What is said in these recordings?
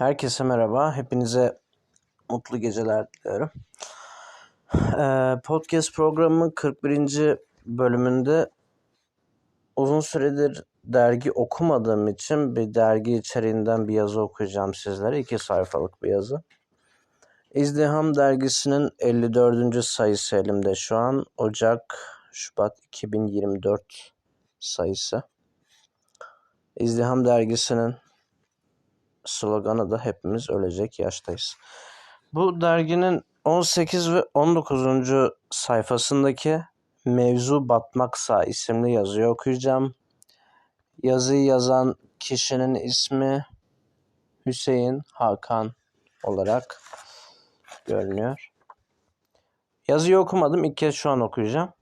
Herkese merhaba. Hepinize mutlu geceler diliyorum. Ee, podcast programının 41. bölümünde uzun süredir dergi okumadığım için bir dergi içeriğinden bir yazı okuyacağım sizlere. iki sayfalık bir yazı. İzdiham dergisinin 54. sayısı elimde şu an. Ocak, Şubat 2024 sayısı. İzdiham dergisinin sloganı da hepimiz ölecek yaştayız. Bu derginin 18 ve 19. sayfasındaki Mevzu Batmaksa isimli yazıyı okuyacağım. Yazıyı yazan kişinin ismi Hüseyin Hakan olarak görünüyor. Yazıyı okumadım. İlk kez şu an okuyacağım.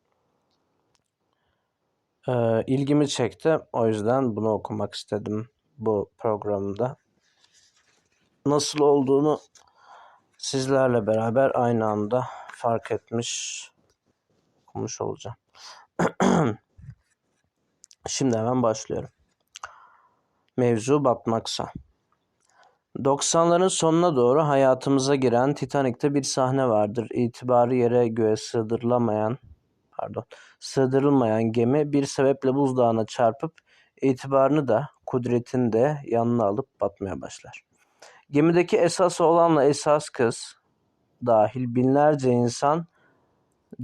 Ee, ilgimi çekti. O yüzden bunu okumak istedim bu programda nasıl olduğunu sizlerle beraber aynı anda fark etmiş okumuş olacağım. Şimdi hemen başlıyorum. Mevzu batmaksa. 90'ların sonuna doğru hayatımıza giren Titanik'te bir sahne vardır. İtibarı yere göğe sığdırılamayan, pardon, sığdırılmayan gemi bir sebeple buzdağına çarpıp itibarını da kudretini de yanına alıp batmaya başlar. Gemideki esas olanla esas kız dahil binlerce insan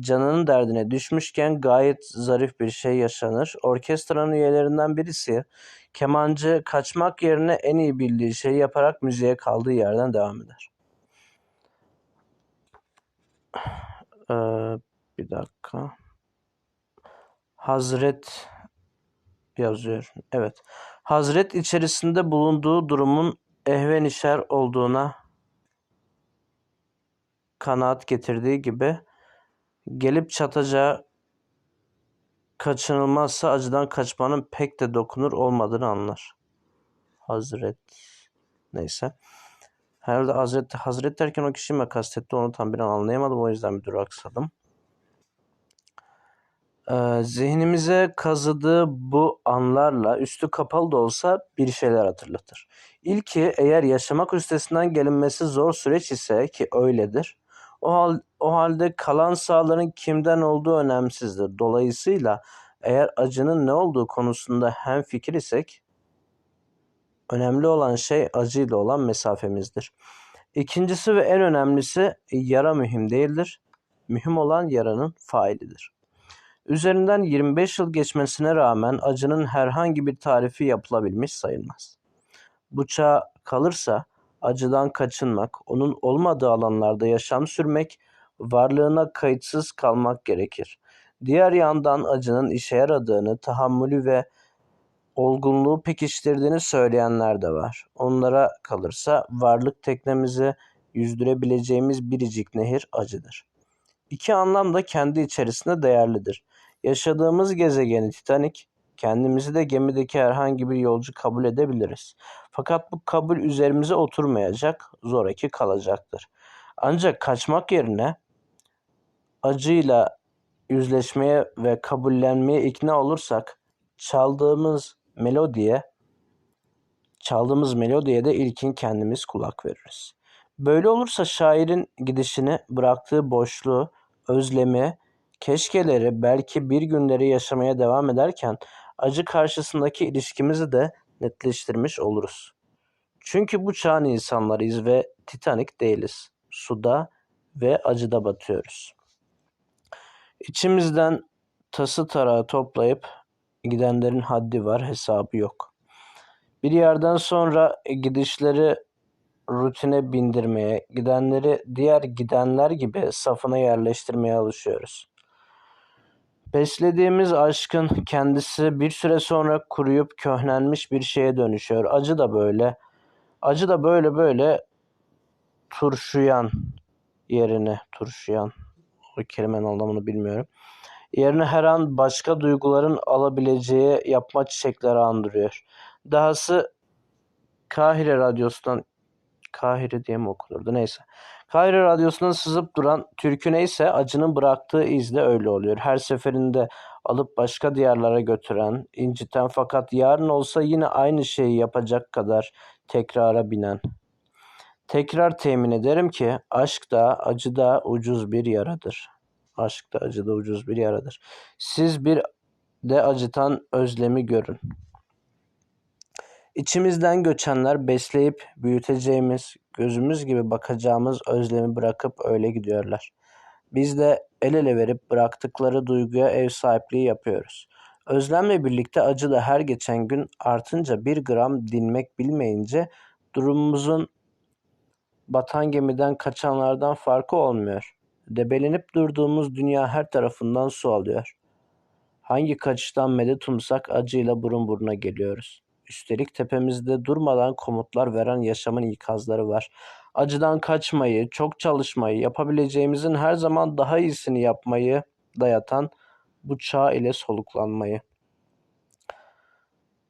canının derdine düşmüşken gayet zarif bir şey yaşanır. Orkestranın üyelerinden birisi kemancı kaçmak yerine en iyi bildiği şeyi yaparak müziğe kaldığı yerden devam eder. Ee, bir dakika. Hazret yazıyor. Evet. Hazret içerisinde bulunduğu durumun ehvenişer olduğuna kanaat getirdiği gibi gelip çatacağı kaçınılmazsa acıdan kaçmanın pek de dokunur olmadığını anlar. Hazret neyse. Herhalde Hazret, Hazret derken o kişi mi kastetti onu tam bir an anlayamadım o yüzden bir duraksadım. Zihnimize kazıdığı bu anlarla üstü kapalı da olsa bir şeyler hatırlatır. İlki eğer yaşamak üstesinden gelinmesi zor süreç ise ki öyledir. O, hal, o halde kalan sağların kimden olduğu önemsizdir. Dolayısıyla eğer acının ne olduğu konusunda hem fikir isek önemli olan şey acıyla olan mesafemizdir. İkincisi ve en önemlisi yara mühim değildir. Mühim olan yaranın failidir. Üzerinden 25 yıl geçmesine rağmen acının herhangi bir tarifi yapılabilmiş sayılmaz. Bıçağa kalırsa acıdan kaçınmak, onun olmadığı alanlarda yaşam sürmek, varlığına kayıtsız kalmak gerekir. Diğer yandan acının işe yaradığını, tahammülü ve olgunluğu pekiştirdiğini söyleyenler de var. Onlara kalırsa varlık teknemizi yüzdürebileceğimiz biricik nehir acıdır. İki anlam da kendi içerisinde değerlidir. Yaşadığımız gezegeni Titanik, kendimizi de gemideki herhangi bir yolcu kabul edebiliriz. Fakat bu kabul üzerimize oturmayacak, zoraki kalacaktır. Ancak kaçmak yerine acıyla yüzleşmeye ve kabullenmeye ikna olursak çaldığımız melodiye çaldığımız melodiye de ilkin kendimiz kulak veririz. Böyle olursa şairin gidişini, bıraktığı boşluğu, özlemi keşkeleri belki bir günleri yaşamaya devam ederken acı karşısındaki ilişkimizi de netleştirmiş oluruz. Çünkü bu çağın insanlarıyız ve Titanik değiliz. Suda ve acıda batıyoruz. İçimizden tası tarağı toplayıp gidenlerin haddi var, hesabı yok. Bir yerden sonra gidişleri rutine bindirmeye, gidenleri diğer gidenler gibi safına yerleştirmeye alışıyoruz. Beslediğimiz aşkın kendisi bir süre sonra kuruyup köhnenmiş bir şeye dönüşüyor. Acı da böyle. Acı da böyle böyle turşuyan yerine turşuyan o kelimenin anlamını bilmiyorum. Yerine her an başka duyguların alabileceği yapma çiçekleri andırıyor. Dahası Kahire Radyosu'ndan Kahire diye mi okunurdu neyse. Kahire Radyosu'ndan sızıp duran türkü neyse acının bıraktığı izle öyle oluyor. Her seferinde alıp başka diyarlara götüren, inciten fakat yarın olsa yine aynı şeyi yapacak kadar tekrara binen. Tekrar temin ederim ki aşk da acı da ucuz bir yaradır. Aşk da acı da ucuz bir yaradır. Siz bir de acıtan özlemi görün. İçimizden göçenler besleyip büyüteceğimiz, gözümüz gibi bakacağımız özlemi bırakıp öyle gidiyorlar. Biz de el ele verip bıraktıkları duyguya ev sahipliği yapıyoruz. Özlemle birlikte acı da her geçen gün artınca bir gram dinmek bilmeyince durumumuzun batan gemiden kaçanlardan farkı olmuyor. Debelenip durduğumuz dünya her tarafından su alıyor. Hangi kaçıştan medet umsak acıyla burun buruna geliyoruz. Üstelik tepemizde durmadan komutlar veren yaşamın ikazları var. Acıdan kaçmayı, çok çalışmayı, yapabileceğimizin her zaman daha iyisini yapmayı dayatan bu çağ ile soluklanmayı.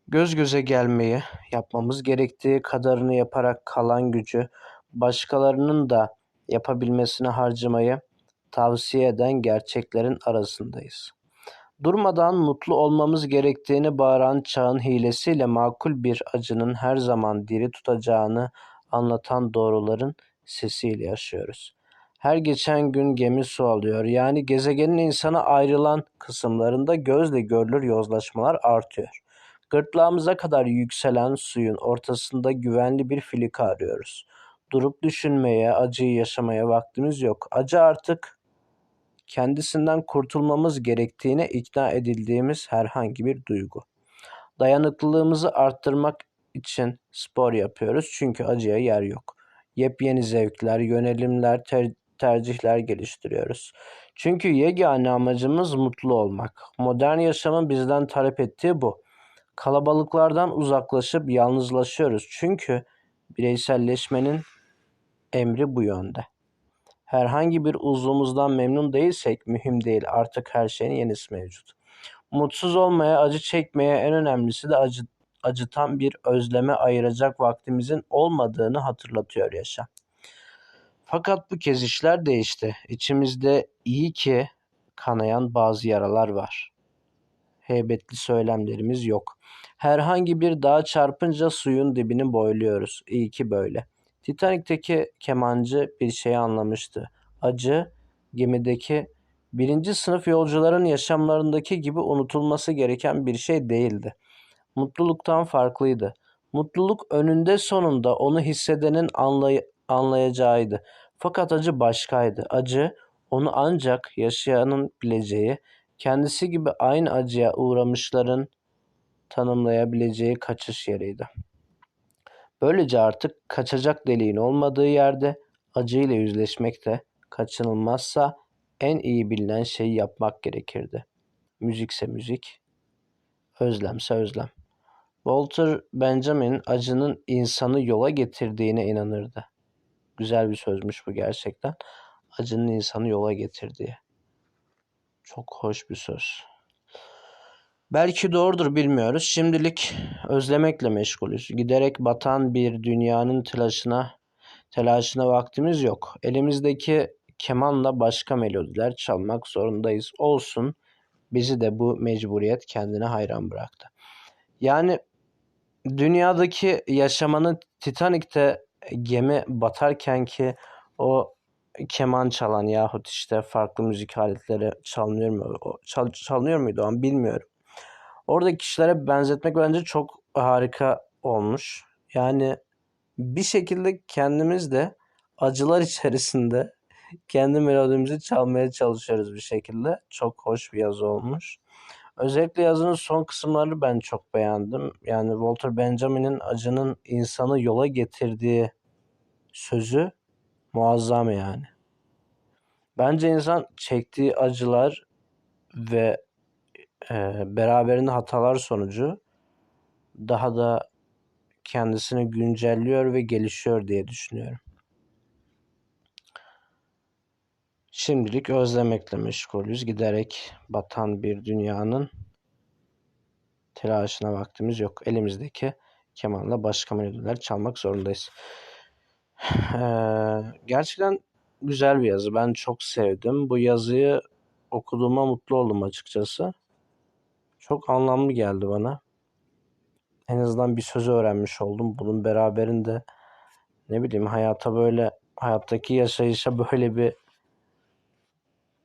Göz göze gelmeyi, yapmamız gerektiği kadarını yaparak kalan gücü, başkalarının da yapabilmesini harcamayı tavsiye eden gerçeklerin arasındayız. Durmadan mutlu olmamız gerektiğini bağıran çağın hilesiyle makul bir acının her zaman diri tutacağını anlatan doğruların sesiyle yaşıyoruz. Her geçen gün gemi su alıyor. Yani gezegenin insana ayrılan kısımlarında gözle görülür yozlaşmalar artıyor. Gırtlağımıza kadar yükselen suyun ortasında güvenli bir filika arıyoruz. Durup düşünmeye, acıyı yaşamaya vaktimiz yok. Acı artık kendisinden kurtulmamız gerektiğine ikna edildiğimiz herhangi bir duygu. Dayanıklılığımızı arttırmak için spor yapıyoruz çünkü acıya yer yok. Yepyeni zevkler, yönelimler, ter- tercihler geliştiriyoruz. Çünkü yegane amacımız mutlu olmak. Modern yaşamın bizden talep ettiği bu. Kalabalıklardan uzaklaşıp yalnızlaşıyoruz. Çünkü bireyselleşmenin emri bu yönde. Herhangi bir uzvumuzdan memnun değilsek mühim değil. Artık her şeyin yenisi mevcut. Mutsuz olmaya, acı çekmeye en önemlisi de acı, acıtan bir özleme ayıracak vaktimizin olmadığını hatırlatıyor yaşam. Fakat bu kez işler değişti. İçimizde iyi ki kanayan bazı yaralar var. Heybetli söylemlerimiz yok. Herhangi bir dağa çarpınca suyun dibini boyluyoruz. İyi ki böyle. Titanik'teki kemancı bir şey anlamıştı. Acı gemideki birinci sınıf yolcuların yaşamlarındaki gibi unutulması gereken bir şey değildi. Mutluluktan farklıydı. Mutluluk önünde sonunda onu hissedenin anlay anlayacağıydı. Fakat acı başkaydı. Acı onu ancak yaşayanın bileceği, kendisi gibi aynı acıya uğramışların tanımlayabileceği kaçış yeriydi. Böylece artık kaçacak deliğin olmadığı yerde acıyla yüzleşmek de kaçınılmazsa en iyi bilinen şeyi yapmak gerekirdi. Müzikse müzik, özlemse özlem. Walter Benjamin acının insanı yola getirdiğine inanırdı. Güzel bir sözmüş bu gerçekten. Acının insanı yola getirdiği. Çok hoş bir söz. Belki doğrudur bilmiyoruz. Şimdilik özlemekle meşgulüz. Giderek batan bir dünyanın telaşına telaşına vaktimiz yok. Elimizdeki kemanla başka melodiler çalmak zorundayız. Olsun. Bizi de bu mecburiyet kendine hayran bıraktı. Yani dünyadaki yaşamanı Titanik'te gemi batarken ki o keman çalan yahut işte farklı müzik aletleri çalınıyor mu? Çal, çalınıyor muydu o an bilmiyorum. Oradaki kişilere benzetmek bence çok harika olmuş. Yani bir şekilde kendimiz de acılar içerisinde kendi melodimizi çalmaya çalışıyoruz bir şekilde. Çok hoş bir yazı olmuş. Özellikle yazının son kısımlarını ben çok beğendim. Yani Walter Benjamin'in acının insanı yola getirdiği sözü muazzam yani. Bence insan çektiği acılar ve beraberinde hatalar sonucu daha da kendisini güncelliyor ve gelişiyor diye düşünüyorum. Şimdilik özlemekle meşgulüz. Giderek batan bir dünyanın telaşına vaktimiz yok. Elimizdeki kemanla başka melodiler çalmak zorundayız. Gerçekten güzel bir yazı. Ben çok sevdim. Bu yazıyı okuduğuma mutlu oldum açıkçası. Çok anlamlı geldi bana. En azından bir sözü öğrenmiş oldum. Bunun beraberinde ne bileyim hayata böyle hayattaki yaşayışa böyle bir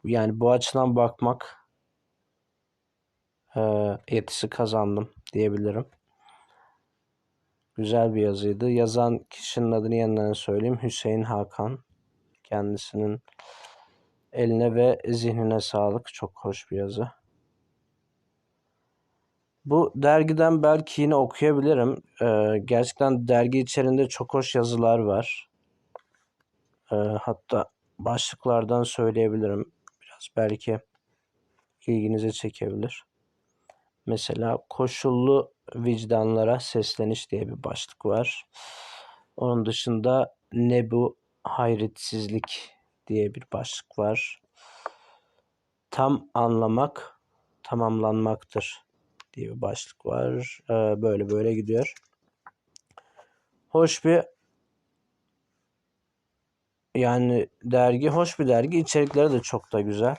yani bu açıdan bakmak e, yetisi kazandım diyebilirim. Güzel bir yazıydı. Yazan kişinin adını yeniden söyleyeyim. Hüseyin Hakan. Kendisinin eline ve zihnine sağlık. Çok hoş bir yazı. Bu dergiden belki yine okuyabilirim. Ee, gerçekten dergi içerisinde çok hoş yazılar var. Ee, hatta başlıklardan söyleyebilirim. Biraz belki ilginizi çekebilir. Mesela koşullu vicdanlara sesleniş diye bir başlık var. Onun dışında ne bu hayretsizlik diye bir başlık var. Tam anlamak tamamlanmaktır diye bir başlık var. Ee, böyle böyle gidiyor. Hoş bir yani dergi hoş bir dergi. İçerikleri de çok da güzel.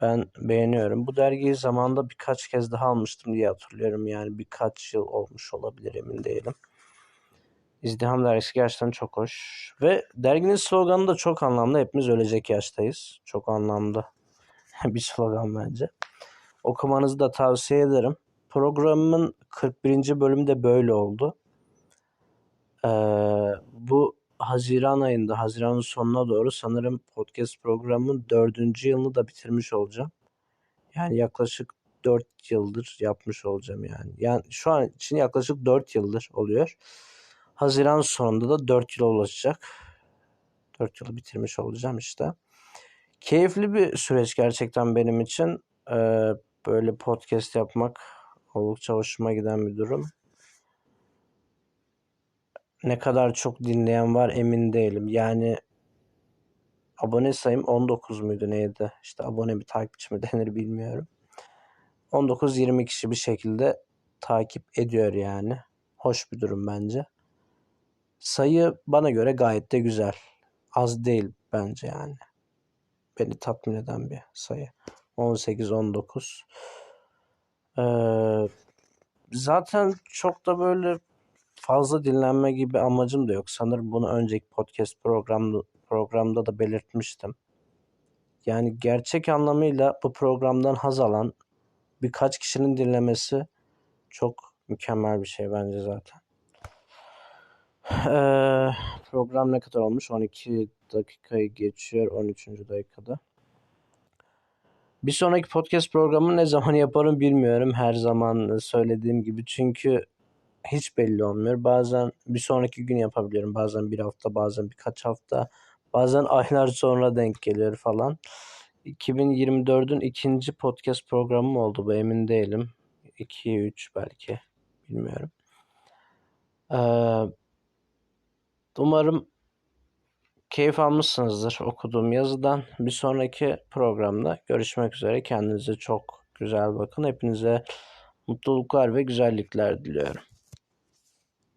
Ben beğeniyorum. Bu dergiyi zamanda birkaç kez daha almıştım diye hatırlıyorum. Yani birkaç yıl olmuş olabilir emin değilim. İzdiham dergisi gerçekten çok hoş. Ve derginin sloganı da çok anlamlı. Hepimiz ölecek yaştayız. Çok anlamlı bir slogan bence. Okumanızı da tavsiye ederim. Programımın 41. bölümü de böyle oldu. Ee, bu Haziran ayında, Haziran'ın sonuna doğru sanırım podcast programının dördüncü yılını da bitirmiş olacağım. Yani yaklaşık dört yıldır yapmış olacağım yani. Yani şu an için yaklaşık dört yıldır oluyor. Haziran sonunda da dört yıla ulaşacak. Dört yılı bitirmiş olacağım işte. Keyifli bir süreç gerçekten benim için. Ee, böyle podcast yapmak oldukça hoşuma giden bir durum. Ne kadar çok dinleyen var emin değilim. Yani abone sayım 19 muydu neydi? İşte abone bir takipçi mi denir bilmiyorum. 19-20 kişi bir şekilde takip ediyor yani. Hoş bir durum bence. Sayı bana göre gayet de güzel. Az değil bence yani. Beni tatmin eden bir sayı. 18-19. Ee, zaten çok da böyle fazla dinlenme gibi amacım da yok. Sanırım bunu önceki podcast programda, programda da belirtmiştim. Yani gerçek anlamıyla bu programdan haz alan birkaç kişinin dinlemesi çok mükemmel bir şey bence zaten. Ee, program ne kadar olmuş? 12 dakikayı geçiyor 13. dakikada. Bir sonraki podcast programı ne zaman yaparım bilmiyorum. Her zaman söylediğim gibi çünkü hiç belli olmuyor. Bazen bir sonraki gün yapabiliyorum. Bazen bir hafta, bazen birkaç hafta. Bazen aylar sonra denk geliyor falan. 2024'ün ikinci podcast programı oldu bu emin değilim. 2-3 belki bilmiyorum. Ee, umarım keyif almışsınızdır okuduğum yazıdan. Bir sonraki programda görüşmek üzere. Kendinize çok güzel bakın. Hepinize mutluluklar ve güzellikler diliyorum.